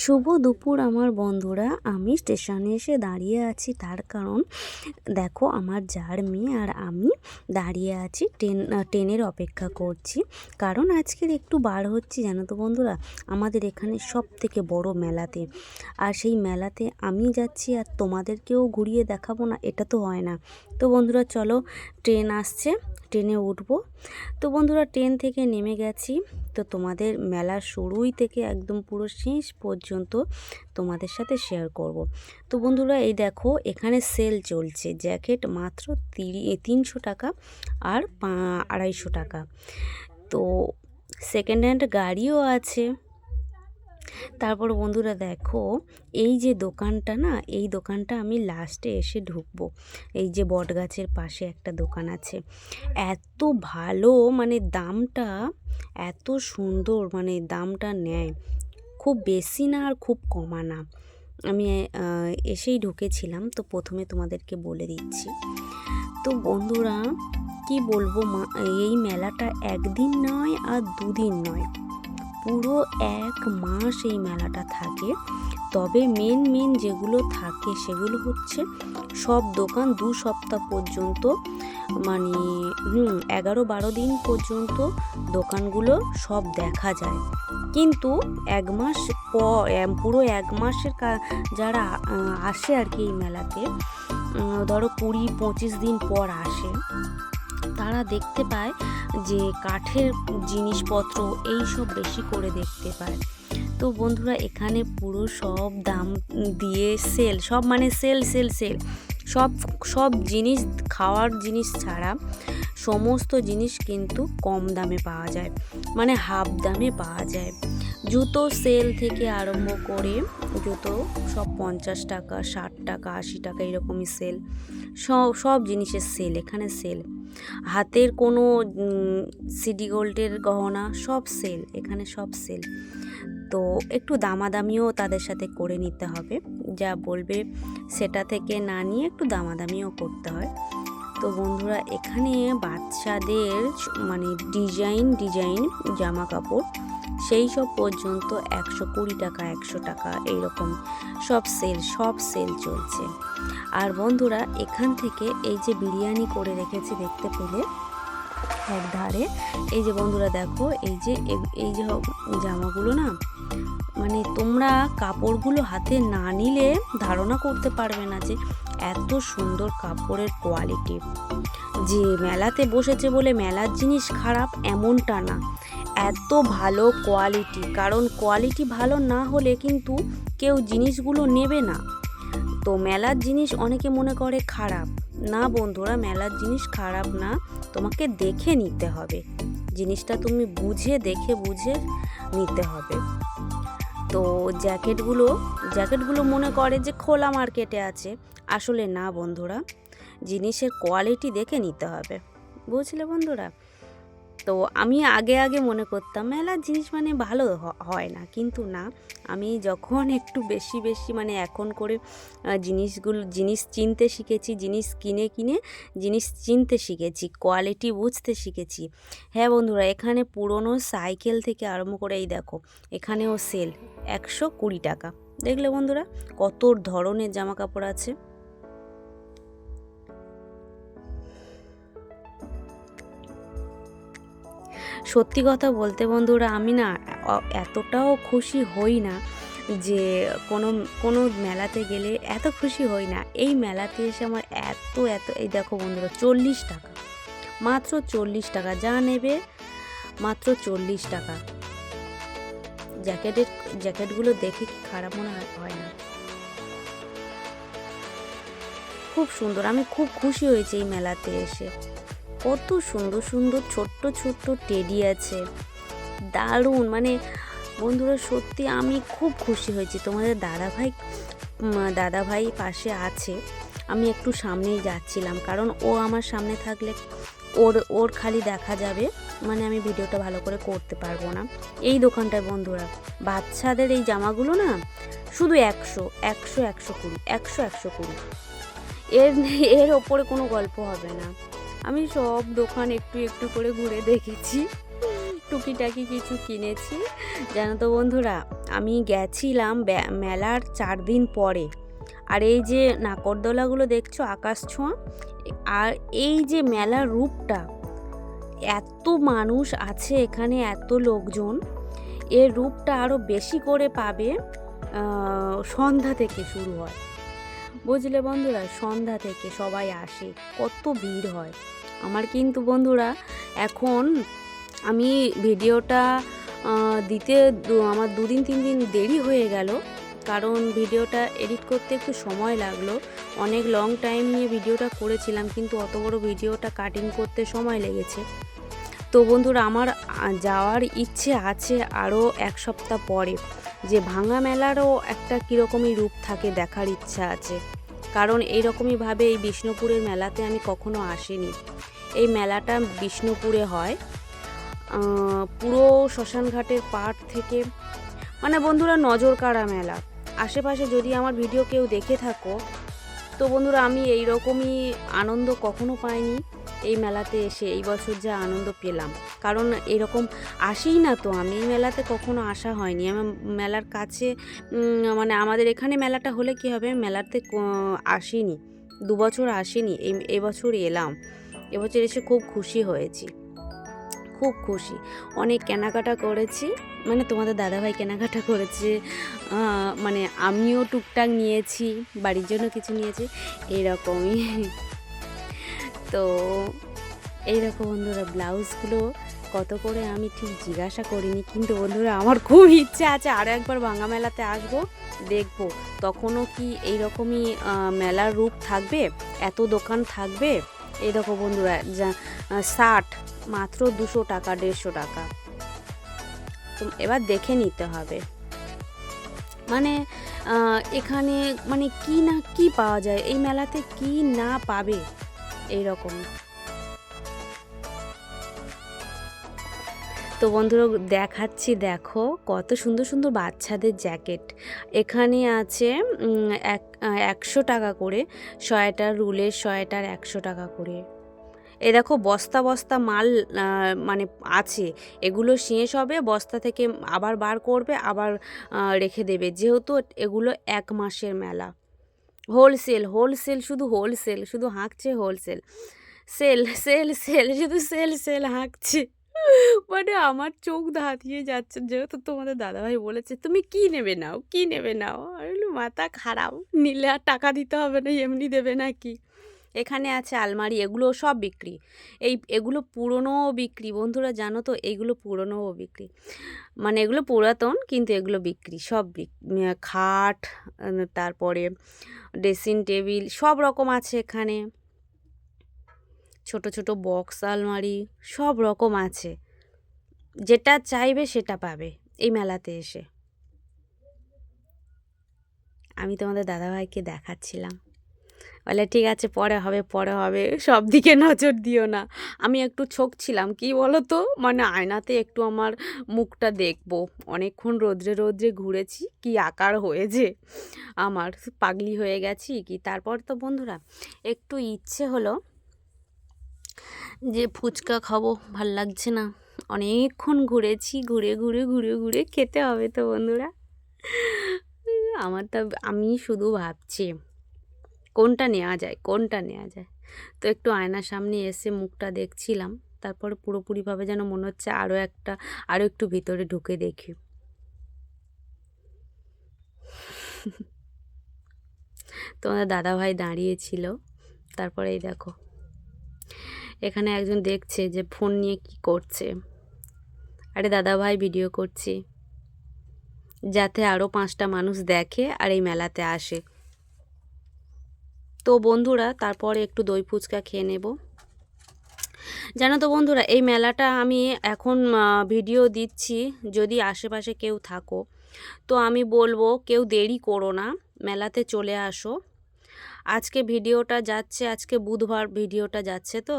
শুভ দুপুর আমার বন্ধুরা। আমি স্টেশনে এসে দাঁড়িয়ে আছি, তার কারণ দেখো আমার যার মেয়ে আর আমি দাঁড়িয়ে আছি, ট্রেন ট্রেনের অপেক্ষা করছি। কারণ আজকের একটু বার হচ্ছি, জানো তো বন্ধুরা? আমাদের এখানে সব থেকে বড় মেলাতে। আর সেই মেলাতে আমি যাচ্ছি আর তোমাদেরকেও ঘুরিয়ে দেখাবো না, এটা তো হয় না। তো বন্ধুরা, চলো, ট্রেন আসছে, ট্রেনে উঠবো। তো বন্ধুরা, ট্রেন থেকে নেমে গেছি। তো তোমাদের মেলা শুরুই থেকে একদম পুরো শেষ পর্যন্ত তোমাদের সাথে শেয়ার করব। তো বন্ধুরা, এই দেখো, এখানে সেল চলছে। জ্যাকেট মাত্র তিরি তিনশো টাকা আর আড়াইশো টাকা। তো সেকেন্ড হ্যান্ড গাড়িও আছে। তারপর বন্ধুরা দেখো, এই যে দোকানটা না, এই দোকানটা আমি লাস্টে এসে ঢুকবো। এই যে বট গাছের পাশে একটা দোকান আছে। এত ভালো মানে দামটা এত সুন্দর মানে দামটা নেয়। খুব বেশি না আর খুব কমা না। আমি এসেই ঢুকেছিলাম, তো প্রথমে তোমাদেরকে বলে দিচ্ছি। তো বন্ধুরা, কি বলব মা, এই মেলাটা একদিন নয় আর দুদিন নয়। পুরো এক মাস এই মেলাটা থাকে। তবে মেন মেন যেগুলো থাকে সেগুলো হচ্ছে সব দোকান দু সপ্তাহ পর্যন্ত মানে এগারো বারো দিন পর্যন্ত দোকানগুলো সব দেখা যায়। কিন্তু এক মাস পর পুরো এক মাসের যারা আসে আর কি এই মেলাতে ধরো কুড়ি পঁচিশ দিন পর আসে। তারা দেখতে পায় যে কাঠের জিনিসপত্র এই সব বেশি করে দেখতে পায়। তো বন্ধুরা, এখানে পুরো সব দাম দিয়ে সেল সব মানে সেল সেল সেল সব সব জিনিস, খাওয়ার জিনিস ছাড়া সমস্ত জিনিস কিন্তু কম দামে পাওয়া যায়। মানে হাফ দামে পাওয়া যায়। জুতো সেল থেকে আরম্ভ করে জুতো সব পঞ্চাশ টাকা, ষাট টাকা, আশি টাকা এরকমই সেল সব সব জিনিসের সেল এখানে সেল হাতের কোনো সিডি গোল্ডের গহনা, সব সেল এখানে সব সেল তো একটু দামাদামিও তাদের সাথে করে নিতে হবে। যা বলবে সেটা থেকে না নিয়ে একটু দামাদামিও করতে হয়। তো বন্ধুরা, এখানে বাচ্চাদের মানে ডিজাইন ডিজাইন জামা কাপড় সেই সব পর্যন্ত একশো কুড়ি টাকা, একশো টাকা এইরকম সব সেল সব সেল চলছে। আর বন্ধুরা, এখান থেকে এই যে বিরিয়ানি করে রেখেছি দেখতে পেলে এক ধারে এই যে বন্ধুরা দেখো, এই যে এই যে জামাগুলো না মানে তোমরা কাপড়গুলো হাতে না নিলে ধারণা করতে পারবে না যে এত সুন্দর কাপড়ের কোয়ালিটি যে মেলাতে বসেছে বলে মেলার জিনিস খারাপ এমনটা না। এত ভালো কোয়ালিটি কারণ কোয়ালিটি ভালো না হলে কিন্তু কেউ জিনিসগুলো নেবে না। তো মেলার জিনিস অনেকে মনে করে খারাপ। না বন্ধুরা, মেলার জিনিস খারাপ না, তোমাকে দেখে নিতে হবে। জিনিসটা তুমি বুঝে, দেখে বুঝে নিতে হবে। তো জ্যাকেটগুলো জ্যাকেটগুলো মনে করে যে খোলা মার্কেটে আছে। আসলে না বন্ধুরা, জিনিসের কোয়ালিটি দেখে নিতে হবে। বুঝলে বন্ধুরা? তো আমি আগে আগে মনে করতাম, মেলার জিনিস মানে ভালো হয় না। কিন্তু না, আমি যখন একটু বেশি বেশি মানে এখন করে জিনিসগুলো, জিনিস চিনতে শিখেছি, জিনিস কিনে কিনে জিনিস চিনতে শিখেছি, কোয়ালিটি বুঝতে শিখেছি। হ্যাঁ বন্ধুরা, এখানে পুরনো সাইকেল থেকে আরম্ভ করে, এই দেখো, এখানেও সেল, একশো কুড়ি টাকা। দেখলে বন্ধুরা, কত ধরনের জামা কাপড় আছে। সত্যি কথা বলতে বন্ধুরা, আমি না এতটাও খুশি হই না যে কোনো কোনো মেলাতে গেলে এত খুশি হই না। এই মেলাতে এসে আমার এত এত, এই দেখো বন্ধুরা, চল্লিশ টাকা। মাত্র চল্লিশ টাকা, যা নেবে মাত্র চল্লিশ টাকা। জ্যাকেটের, জ্যাকেটগুলো দেখে কি খারাপ মনে হয় না। খুব সুন্দর, আমি খুব খুশি হয়েছি এই মেলাতে এসে। কত সুন্দর সুন্দর ছোট্ট ছোট্ট টেডি আছে। দারুণ মানে বন্ধুরা সত্যি আমি খুব খুশি হয়েছি। তোমাদের দাদাভাই দাদাভাই পাশে আছে। আমি একটু সামনেই যাচ্ছিলাম, কারণ ও আমার সামনে থাকলে ওর ওর খালি দেখা যাবে। মানে আমি ভিডিওটা ভালো করে করতে পারব না। এই দোকানটায় বন্ধুরা, বাচ্চাদের এই জামাগুলো না শুধু একশো একশো একশো কুড়ি, একশো একশো কুড়ি। এর এর ওপরে কোনো গল্প হবে না। আমি সব দোকান একটু একটু করে ঘুরে দেখেছি। টুকিটাকি কিছু কিনেছি। জানো তো বন্ধুরা, আমি গেছিলাম মেলার চার দিন পরে। আর এই যে নাকরদোলাগুলো দেখছ, আকাশ ছোঁয়া, আর এই যে মেলার রূপটা, এত মানুষ আছে এখানে, এত লোকজন। এর রূপটা আরও বেশি করে পাবে সন্ধ্যা থেকে শুরু হয়। বুঝলে বন্ধুরা, সন্ধ্যা থেকে সবাই আসে, কত ভিড় হয়। আমার কিন্তু বন্ধুরা, এখন আমি ভিডিওটা দিতে আমার দুদিন তিন দিন দেরি হয়ে গেল, কারণ ভিডিওটা এডিট করতে একটু সময় লাগল। অনেক লং টাইম নিয়ে ভিডিওটা করেছিলাম, কিন্তু অত বড় ভিডিওটা কাটিং করতে সময় লেগেছে। তো বন্ধুরা, আমার যাওয়ার ইচ্ছে আছে আরও এক সপ্তাহ পরে। যে ভাঙা মেলারও একটা কীরকমই রূপ থাকে দেখার ইচ্ছা আছে। কারণ এইরকমইভাবে এই বিষ্ণুপুরের মেলাতে আমি কখনো আসিনি। এই মেলাটা বিষ্ণুপুরে হয়। পুরো শ্মশানঘাটের পাড় থেকে মানে বন্ধুরা নজর কাড়া মেলা। আশেপাশে যদি আমার ভিডিও কেউ দেখে থাকো, তো বন্ধুরা আমি এই রকমই আনন্দ কখনো পাইনি। এই মেলাতে এসে এই বছর যা আনন্দ পেলাম। কারণ এরকম আসিই না তো, আমি এই মেলাতে কখনো আসা হয়নি। আমার মেলার কাছে মানে আমাদের এখানে মেলাটা হলে কি হবে? মেলাতে আসিনি। দু বছর আসিনি, এই এবছর এলাম। এবছর এসে খুব খুশি হয়েছি। খুব খুশি। অনেক কেনাকাটা করেছি। মানে তোমাদের দাদাভাই কেনাকাটা করেছে। মানে আমিও টুকটাক নিয়েছি, বাড়ির জন্য কিছু নিয়েছি। এইরকমই তো এই এইরকম বন্ধুরা, ব্লাউজগুলো কত করে আমি ঠিক জিজ্ঞাসা করিনি, কিন্তু বন্ধুরা আমার খুব ইচ্ছে আছে আরও একবার ভাঙা মেলাতে আসব, দেখব। তখনও কি এইরকমই মেলার রূপ থাকবে? এত দোকান থাকবে? এই দেখো বন্ধুরা, যা ষাট, মাত্র দুশো টাকা, দেড়শো টাকা। তো এবার দেখে নিতে হবে। মানে এখানে মানে কি না কি পাওয়া যায়? এই মেলাতে কি না পাবে? এই রকম তো বন্ধুরা, দেখাচ্ছি, দেখো কত সুন্দর সুন্দর বাচ্চাদের জ্যাকেট। এখানে আছে এক, একশো টাকা করে, সোয়েটার, রুলের সোয়েটার একশো টাকা করে। এ দেখো বস্তা বস্তা মাল মানে আছে। এগুলো শেষ হবে, বস্তা থেকে আবার বার করবে, আবার রেখে দেবে। যেহেতু এগুলো এক মাসের মেলা। হোলসেল হোলসেল শুধু হোলসেল, শুধু হাঁকছে হোলসেল। সেল সেল সেল, শুধু সেল সেল হাঁকছে। মানে আমার চোখ ধাতিয়ে যাচ্ছে। যেহেতু তোমাদের দাদাভাই বলেছে, তুমি কি নেবে নাও? কি নেবে নাও? আমি মাথা খারাপ। নিলে আর টাকা দিতে হবে না, এমনি দেবে নাকি? এখানে আছে আলমারি, এগুলো সব বিক্রি। এই, এগুলো পুরনোও বিক্রি, বন্ধুরা জানো তো এইগুলো পুরনোও বিক্রি। মানে এগুলো পুরাতন, কিন্তু এগুলো বিক্রি, সব বিক- খাট তারপরে ড্রেসিং টেবিল, সব রকম আছে এখানে। ছোট ছোট বক্স, আলমারি, সব রকম আছে। যেটা চাইবে সেটা পাবে এই মেলাতে এসে। আমি তোমাদের দাদাভাইকে দেখাচ্ছিলাম। বলে, ঠিক আছে, পরে হবে পরে হবে, সব দিকে নজর দিও না। আমি একটু ছোক ছিলাম, কি বলো তো মানে আয়নাতে একটু আমার মুখটা দেখব। অনেকক্ষণ রোদ্রে রোদ্রে ঘুরেছি, কি আকার হয়েছে। আমার পাগলি হয়ে গেছি কি? তারপর তো বন্ধুরা, একটু ইচ্ছে হলো যে ফুচকা খাব, ভালো লাগছে না। অনেকক্ষণ ঘুরেছি, ঘুরে ঘুরে ঘুরে ঘুরে খেতে হবে তো বন্ধুরা। আমার তো আমি শুধু ভাবছি। কোনটা নেওয়া যায়, কোনটা নেওয়া যায়। তো একটু আয়নার সামনে এসে মুখটা দেখছিলাম, তারপরে পুরোপুরিভাবে যেন মনে হচ্ছে আরও একটা আরও একটু ভিতরে ঢুকে দেখি। তোমাদের দাদাভাই দাঁড়িয়েছিল, তারপরে এই দেখো। এখানে একজন দেখছে যে ফোন নিয়ে কি করছে। আরে দাদাভাই ভিডিও করছি। যাতে আরও পাঁচটা মানুষ দেখে আর এই মেলাতে আসে। তো বন্ধুরা, তারপরে একটু দই ফুচকা খেয়ে নেব। জানো তো বন্ধুরা, এই মেলাটা আমি এখন ভিডিও দিচ্ছি যদি আশেপাশে কেউ থাকো। তো আমি বলব, কেউ দেরি করো না, মেলাতে চলে আসো। আজকে ভিডিওটা যাচ্ছে, আজকে বুধবার ভিডিওটা যাচ্ছে তো।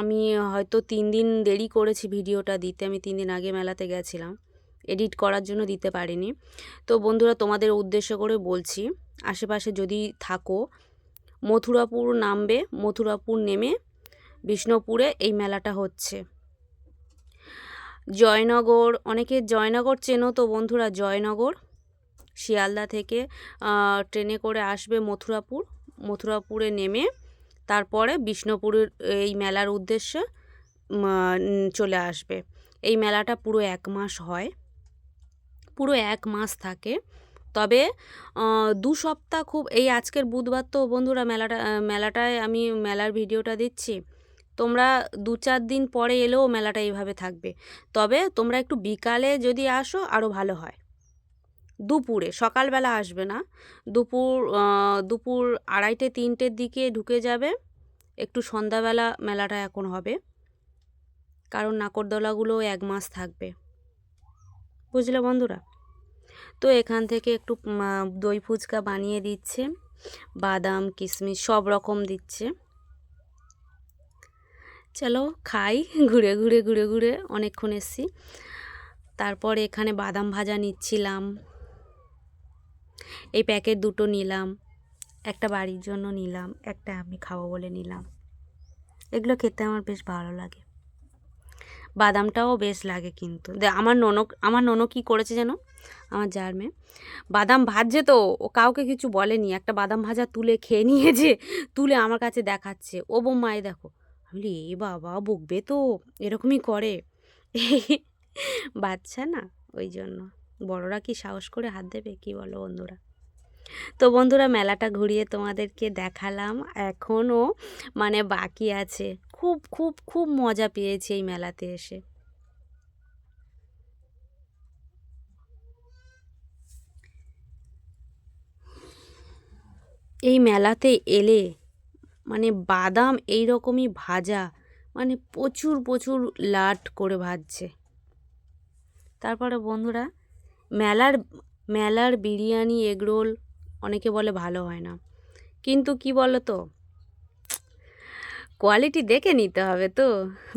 আমি হয়তো তিন দিন দেরি করেছি ভিডিওটা দিতে, আমি তিন দিন আগে মেলাতে গেছিলাম। এডিট করার জন্য দিতে পারিনি। তো বন্ধুরা, তোমাদের উদ্দেশ্য করে বলছি, আশেপাশে যদি থাকো, মথুরাপুর নামবে, মথুরাপুর নেমে বিষ্ণুপুরে এই মেলাটা হচ্ছে। জয়নগর, অনেকে জয়নগর চেনো তো বন্ধুরা, জয়নগর, শিয়ালদা থেকে ট্রেনে করে আসবে মথুরাপুর। মথুরাপুরে নেমে তারপরে বিষ্ণুপুরের এই মেলার উদ্দেশ্যে চলে আসবে। এই মেলাটা পুরো এক মাস হয়। পুরো এক মাস থাকে। তবে দু সপ্তাহ খুব, এই আজকের বুধবার তো বন্ধুরা মেলাটা মেলাটায় আমি মেলার ভিডিওটা দিচ্ছি। তোমরা দু চার দিন পরে এলেও মেলাটা এইভাবে থাকবে। তবে তোমরা একটু বিকালে যদি আসো আরও ভালো হয়। দুপুরে, সকালবেলা আসবে না। দুপুর দুপুর আড়াইটে, তিনটের দিকে ঢুকে যাবে। একটু সন্ধ্যাবেলা মেলাটা এখন হবে। কারণ নাকরদোলাগুলো এক মাস থাকবে। বুঝলে বন্ধুরা? তো এখান থেকে একটু দই ফুচকা বানিয়ে দিচ্ছে, বাদাম কিশমিশ সব রকম দিচ্ছে। চলো খাই, ঘুরে ঘুরে ঘুরে ঘুরে অনেকক্ষণ এসছি। তারপর এখানে বাদাম ভাজা নিচ্ছিলাম। এই প্যাকেট দুটো নিলাম, একটা বাড়ির জন্য নিলাম, একটা আমি খাব বলে নিলাম। এগুলো খেতে আমার বেশ ভালো লাগে। বাদামটাও বেশ লাগে কিন্তু। আমার ননক আমার ননক কী করেছে যেন? আমার যার মেয়ে। বাদাম ভাজছে তো, ও কাউকে কিছু বলেনি। একটা বাদাম ভাজা তুলে খেয়ে নিয়েছে, তুলে আমার কাছে দেখাচ্ছে। ও বোম্মায় দেখো। আমি এ বাবা, বকবে তো, এরকমই করে। বাচ্চা না, ওই জন্য। বড়রা কি সাহস করে হাত দেবে? কি বলো বন্ধুরা? তো বন্ধুরা মেলাটা ঘুরিয়ে তোমাদেরকে দেখালাম। এখনও মানে বাকি আছে। খুব খুব খুব মজা পেয়েছি এই মেলাতে এসে। এই মেলাতে এলে মানে বাদাম এই রকমই ভাজা মানে প্রচুর প্রচুর লাট করে ভাজছে। তারপরে বন্ধুরা, মেলার মেলার বিরিয়ানি, এগরোল অনেকে বলে ভালো হয় না। কিন্তু কি বলো তো কোয়ালিটি দেখে নিতে হবে তো।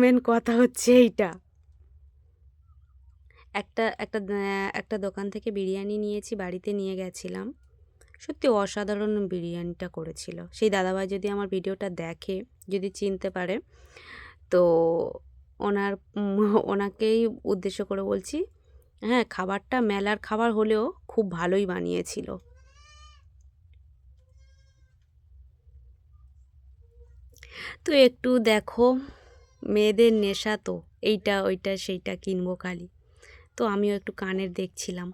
মেন কথা হচ্ছে এইটা। একটা একটা একটা দোকান থেকে বিরিয়ানি নিয়েছি বাড়িতে নিয়ে গেছিলাম। সত্যি অসাধারণ বিরিয়ানিটা করেছিল। সেই দাদাভাই যদি আমার ভিডিওটা দেখে যদি চিনতে পারে তো ওনার ওনাকেই উদ্দেশ্য করে বলছি হ্যাঁ খাবারটা মেলার খাবার হলেও খুব ভালোই বানিয়েছিল। তো একটু দেখো, মেয়েদের নেশা তো, এইটা, ওইটা, সেইটা কিনবো খালি তো আমিও একটু কানের দেখছিলাম।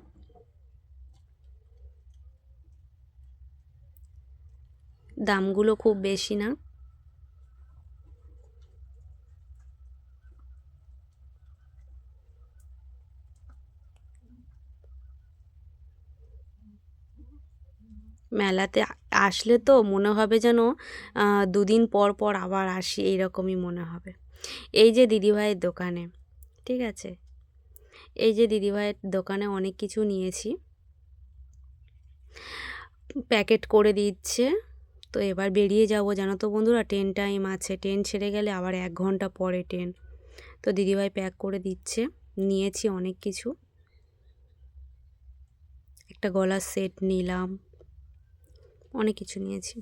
দামগুলো খুব বেশি না। মেলাতে আসলে তো মনে হবে যেন দুদিন পর পর আবার আসি এইরকমই মনে হবে। এই যে দিদিভাইয়ের দোকানে, ঠিক আছে? এই যে দিদিভাইয়ের দোকানে অনেক কিছু নিয়েছি। প্যাকেট করে দিচ্ছে। তো এবার বেরিয়ে যাব জানো তো বন্ধুরা, ট্রেন টাইম আছে। ট্রেন ছেড়ে গেলে আবার এক ঘণ্টা পরে ট্রেন। তো দিদিভাই প্যাক করে দিচ্ছে। নিয়েছি অনেক কিছু। একটা গলার সেট নিলাম। অনেক কিছু নিয়েছি।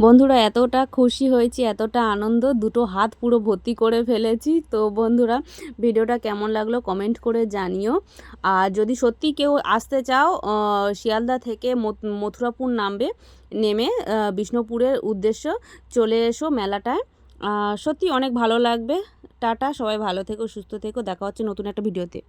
বন্ধুরা, এতটা খুশি হয়েছি, এতটা আনন্দ, দুটো হাত পুরো ভর্তি করে ফেলেছি। তো বন্ধুরা, ভিডিওটা কেমন লাগল কমেন্ট করে জানিও। আর যদি সত্যি কেউ আসতে চাও শিয়ালদা থেকে মথ- মথুরাপুর নামবে, নেমে বিষ্ণুপুরের উদ্দেশ্য চলে এসো মেলাটায়। সত্যি অনেক ভালো লাগবে। টাটা, সবাই ভালো থেকো, সুস্থ থেকো, দেখা হচ্ছে নতুন একটা ভিডিওতে।